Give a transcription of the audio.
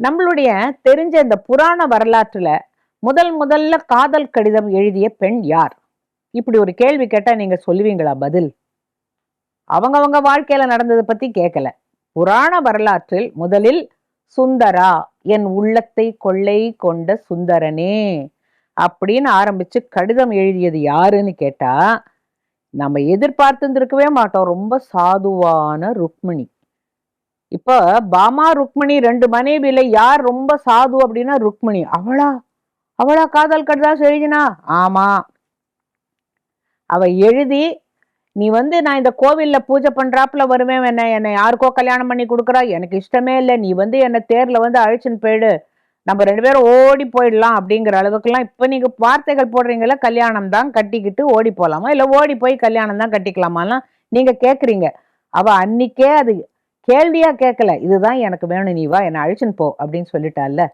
நம்மளுடைய தெரிஞ்ச இந்த புராண வரலாற்றுல முதல் முதல்ல காதல் கடிதம் எழுதிய பெண் யார்? இப்படி ஒரு கேள்வி கேட்டா நீங்க சொல்லுவீங்களா பதில்? அவங்கவங்க வாழ்க்கையில நடந்ததை பத்தி கேட்கல புராண வரலாற்றில் முதலில் சுந்தரா என் உள்ளத்தை கொள்ளை கொண்ட சுந்தரனே அப்படின்னு ஆரம்பிச்சு கடிதம் எழுதியது யாருன்னு கேட்டா நம்ம எதிர்பார்த்துருந்துருக்கவே மாட்டோம். ரொம்ப சாதுவான ருக்மிணி. இப்ப பாமா ருக்மிணி ரெண்டு மனைவியில யார் ரொம்ப சாது அப்படின்னா ருக்மிணி. அவளா? அவளா காதல் கட்டுதா எழுதினா ஆமா. அவ எழுதி நீ வந்து நான் இந்த கோவில்ல பூஜை பண்றாப்புல வருவேன். என்ன என்னை யாருக்கோ கல்யாணம் பண்ணி கொடுக்குறா? எனக்கு இஷ்டமே இல்லை. நீ வந்து என்னை தேர்ல வந்து அழைச்சின்னு போயிடு. நம்ம ரெண்டு பேரும் ஓடி போயிடலாம். அப்படிங்கிற அளவுக்குலாம் இப்போ நீங்க வார்த்தைகள் போடுறீங்கள கல்யாணம் தான் கட்டிக்கிட்டு ஓடி போலாமா? இல்லை ஓடி போய் கல்யாணம் தான் கட்டிக்கலாமாலாம் நீங்க கேட்குறீங்க அவ அன்னிக்கே அது கேள்வியா கேட்கல இதுதான் எனக்கு வேணும். நீ வா என்னை அழைச்சின்னு போ அப்படின்னு சொல்லிட்டால